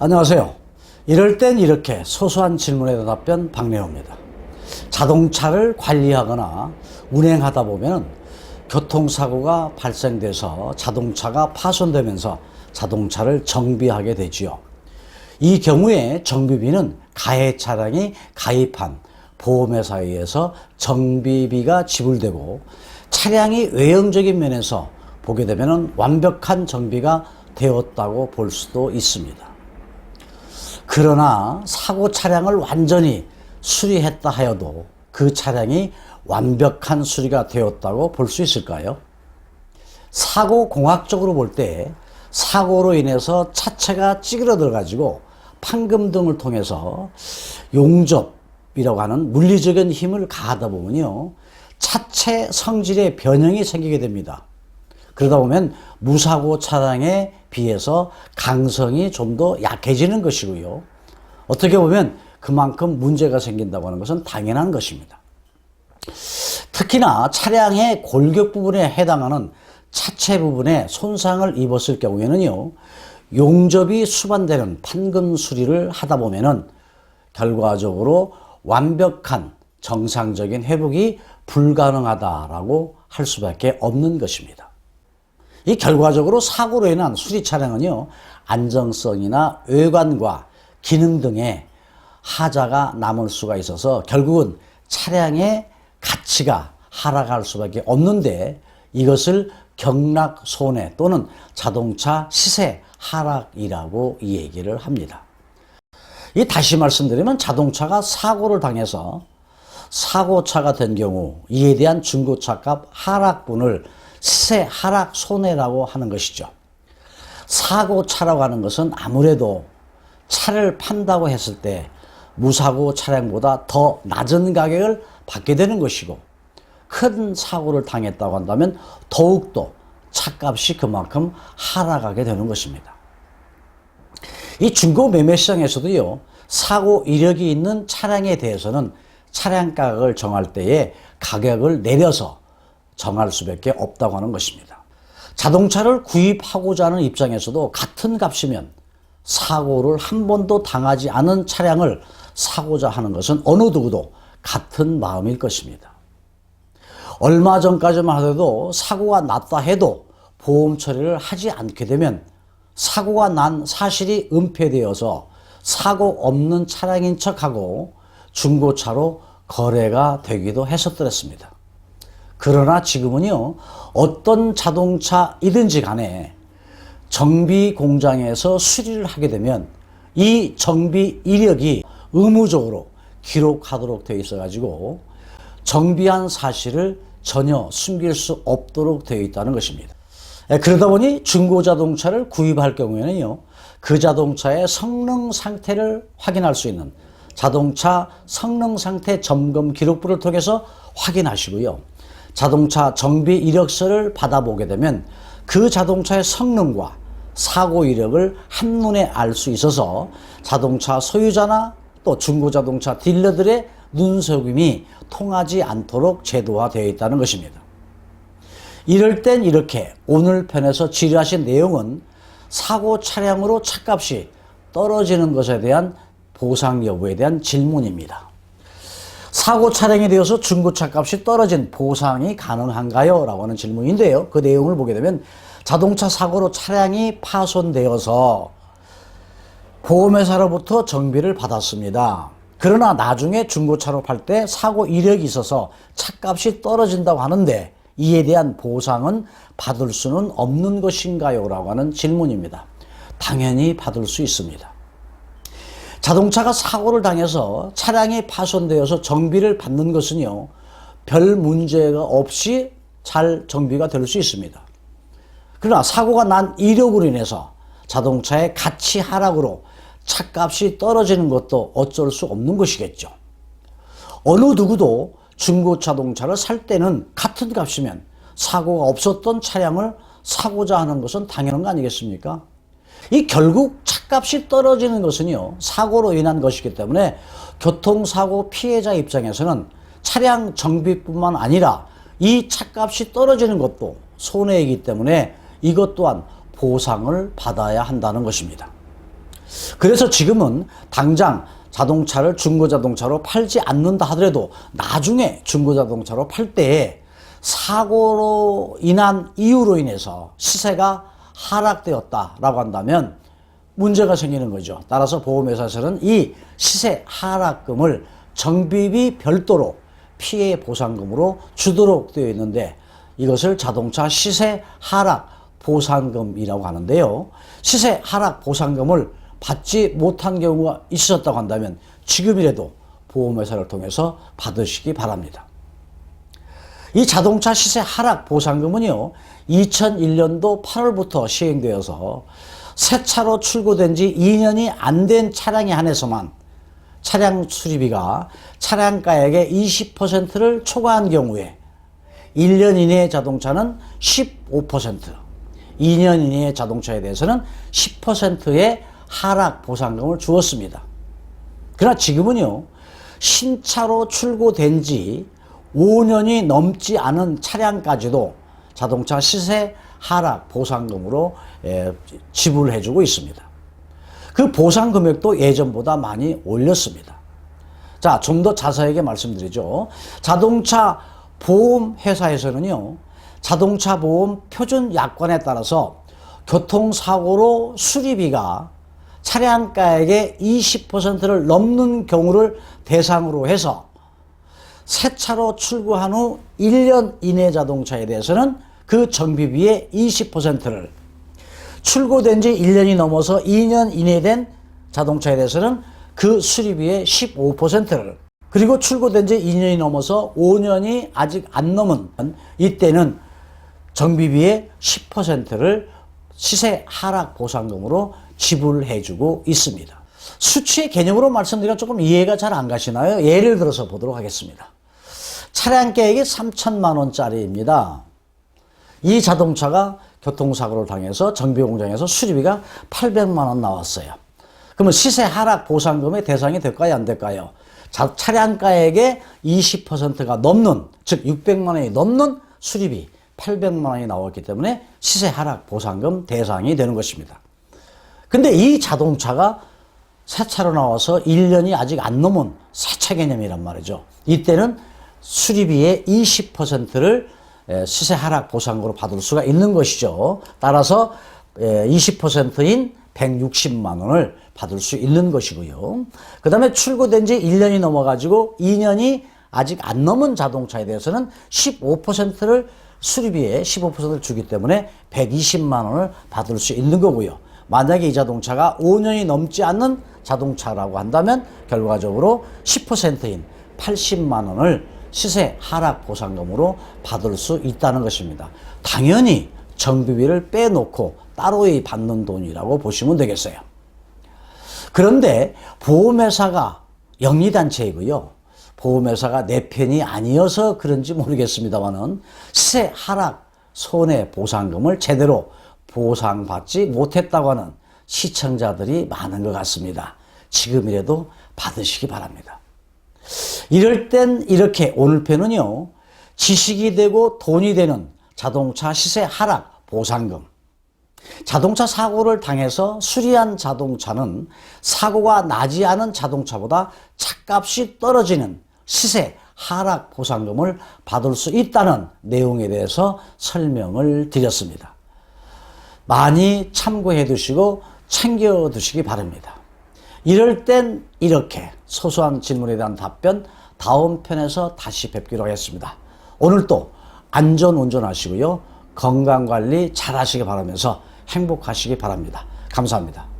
안녕하세요. 이럴 땐 이렇게 소소한 질문에 대답변 박래호입니다. 자동차를 관리하거나 운행하다 보면 교통사고가 발생돼서 자동차가 파손되면서 자동차를 정비하게 되지요. 이 경우에 정비비는 가해 차량이 가입한 보험회사에 의해서 정비비가 지불되고 차량이 외형적인 면에서 보게 되면 완벽한 정비가 되었다고 볼 수도 있습니다. 그러나 사고 차량을 완전히 수리했다 하여도 그 차량이 완벽한 수리가 되었다고 볼 수 있을까요? 사고 공학적으로 볼 때 사고로 인해서 차체가 찌그러들어 가지고 판금 등을 통해서 용접이라고 하는 물리적인 힘을 가하다 보면요. 차체 성질의 변형이 생기게 됩니다. 그러다 보면 무사고 차량에 비해서 강성이 좀 더 약해지는 것이고요. 어떻게 보면 그만큼 문제가 생긴다고 하는 것은 당연한 것입니다. 특히나 차량의 골격 부분에 해당하는 차체 부분에 손상을 입었을 경우에는요, 용접이 수반되는 판금 수리를 하다 보면은 결과적으로 완벽한 정상적인 회복이 불가능하다라고 할 수밖에 없는 것입니다. 이 결과적으로 사고로 인한 수리 차량은요, 안정성이나 외관과 기능 등의 하자가 남을 수가 있어서 결국은 차량의 가치가 하락할 수밖에 없는데 이것을 경락 손해 또는 자동차 시세 하락이라고 이 얘기를 합니다. 이 다시 말씀드리면 자동차가 사고를 당해서 사고차가 된 경우 이에 대한 중고차 값 하락분을 시세 하락 손해라고 하는 것이죠. 사고차라고 하는 것은 아무래도 차를 판다고 했을 때 무사고 차량보다 더 낮은 가격을 받게 되는 것이고 큰 사고를 당했다고 한다면 더욱더 차값이 그만큼 하락하게 되는 것입니다. 이 중고 매매 시장에서도요, 사고 이력이 있는 차량에 대해서는 차량 가격을 정할 때에 가격을 내려서 정할 수밖에 없다고 하는 것입니다. 자동차를 구입하고자 하는 입장에서도 같은 값이면 사고를 한 번도 당하지 않은 차량을 사고자 하는 것은 어느 누구도 같은 마음일 것입니다. 얼마 전까지만 하더라도 사고가 났다 해도 보험 처리를 하지 않게 되면 사고가 난 사실이 은폐되어서 사고 없는 차량인 척하고 중고차로 거래가 되기도 했었더랬습니다. 그러나 지금은요, 어떤 자동차이든지 간에 정비 공장에서 수리를 하게 되면 이 정비 이력이 의무적으로 기록하도록 되어 있어 가지고 정비한 사실을 전혀 숨길 수 없도록 되어 있다는 것입니다. 예, 그러다 보니 중고 자동차를 구입할 경우에는요, 그 자동차의 성능 상태를 확인할 수 있는 자동차 성능 상태 점검 기록부를 통해서 확인하시고요. 자동차 정비 이력서를 받아보게 되면 그 자동차의 성능과 사고 이력을 한눈에 알 수 있어서 자동차 소유자나 또 중고 자동차 딜러들의 눈속임이 통하지 않도록 제도화되어 있다는 것입니다. 이럴 땐 이렇게 오늘 편에서 질의하신 내용은 사고 차량으로 차값이 떨어지는 것에 대한 보상 여부에 대한 질문입니다. 사고 차량에 대해서 중고차 값이 떨어진 보상이 가능한가요? 라고 하는 질문인데요. 그 내용을 보게 되면 자동차 사고로 차량이 파손되어서 보험회사로부터 정비를 받았습니다. 그러나 나중에 중고차로 팔 때 사고 이력이 있어서 차값이 떨어진다고 하는데 이에 대한 보상은 받을 수는 없는 것인가요? 라고 하는 질문입니다. 당연히 받을 수 있습니다. 자동차가 사고를 당해서 차량이 파손되어서 정비를 받는 것은요, 별 문제가 없이 잘 정비가 될 수 있습니다. 그러나 사고가 난 이력으로 인해서 자동차의 가치 하락으로 차값이 떨어지는 것도 어쩔 수 없는 것이겠죠. 어느 누구도 중고 자동차를 살 때는 같은 값이면 사고가 없었던 차량을 사고자 하는 것은 당연한 거 아니겠습니까? 이 결국 차값이 떨어지는 것은요, 사고로 인한 것이기 때문에 교통사고 피해자 입장에서는 차량 정비뿐만 아니라 이 차값이 떨어지는 것도 손해이기 때문에 이것 또한 보상을 받아야 한다는 것입니다. 그래서 지금은 당장 자동차를 중고자동차로 팔지 않는다 하더라도 나중에 중고자동차로 팔 때에 사고로 인한 이유로 인해서 시세가 하락되었다라고 한다면 문제가 생기는 거죠. 따라서 보험회사에서는 이 시세 하락금을 정비비 별도로 피해 보상금으로 주도록 되어 있는데 이것을 자동차 시세 하락 보상금이라고 하는데요. 시세 하락 보상금을 받지 못한 경우가 있었다고 한다면 지금이라도 보험회사를 통해서 받으시기 바랍니다. 이 자동차 시세 하락 보상금은요, 2001년도 8월부터 시행되어서 새 차로 출고된 지 2년이 안 된 차량에 한해서만 차량 수리비가 차량가액의 20%를 초과한 경우에 1년 이내의 자동차는 15%, 2년 이내의 자동차에 대해서는 10%의 하락 보상금을 주었습니다. 그러나 지금은요, 신차로 출고된 지 5년이 넘지 않은 차량까지도 자동차 시세 하락 보상금으로 예, 지불해 주고 있습니다. 그 보상 금액도 예전보다 많이 올렸습니다. 자, 좀 더 자세하게 말씀드리죠. 자동차 보험 회사에서는요, 자동차 보험 표준 약관에 따라서 교통사고로 수리비가 차량가액의 20%를 넘는 경우를 대상으로 해서 새 차로 출고한 후 1년 이내 자동차에 대해서는 그 정비비의 20%를 출고된 지 1년이 넘어서 2년 이내 된 자동차에 대해서는 그 수리비의 15%를 그리고 출고된 지 2년이 넘어서 5년이 아직 안 넘은 이때는 정비비의 10%를 시세 하락 보상금으로 지불해 주고 있습니다. 수치의 개념으로 말씀드리면 조금 이해가 잘 안 가시나요? 예를 들어서 보도록 하겠습니다. 차량 계획이 3천만 원짜리입니다. 이 자동차가 교통사고를 당해서 정비공장에서 수리비가 800만 원 나왔어요. 그러면 시세 하락 보상금의 대상이 될까요? 안 될까요? 자, 차량가액의 20%가 넘는, 즉 600만 원이 넘는 수리비 800만 원이 나왔기 때문에 시세 하락 보상금 대상이 되는 것입니다. 근데 이 자동차가 새 차로 나와서 1년이 아직 안 넘은 새 차 개념이란 말이죠. 이때는 수리비의 20%를 시세 하락 보상으로 받을 수가 있는 것이죠. 따라서 20%인 160만 원을 받을 수 있는 것이고요. 그 다음에 출고된 지 1년이 넘어가지고 2년이 아직 안 넘은 자동차에 대해서는 15%를 수리비에 15%를 주기 때문에 120만 원을 받을 수 있는 거고요. 만약에 이 자동차가 5년이 넘지 않는 자동차라고 한다면 결과적으로 10%인 80만 원을 시세 하락 보상금으로 받을 수 있다는 것입니다. 당연히 정비비를 빼놓고 따로이 받는 돈이라고 보시면 되겠어요. 그런데 보험회사가 영리단체이고요. 보험회사가 내 편이 아니어서 그런지 모르겠습니다만은 시세 하락 손해 보상금을 제대로 보상받지 못했다고 하는 시청자들이 많은 것 같습니다. 지금이라도 받으시기 바랍니다. 이럴 땐 이렇게 오늘 편은요, 지식이 되고 돈이 되는 자동차 시세 하락 보상금. 자동차 사고를 당해서 수리한 자동차는 사고가 나지 않은 자동차보다 차값이 떨어지는 시세 하락 보상금을 받을 수 있다는 내용에 대해서 설명을 드렸습니다. 많이 참고해 두시고 챙겨 두시기 바랍니다. 이럴 땐 이렇게 소소한 질문에 대한 답변 다음 편에서 다시 뵙기로 하겠습니다. 오늘도 안전 운전하시고요. 건강 관리 잘 하시기 바라면서 행복하시기 바랍니다. 감사합니다.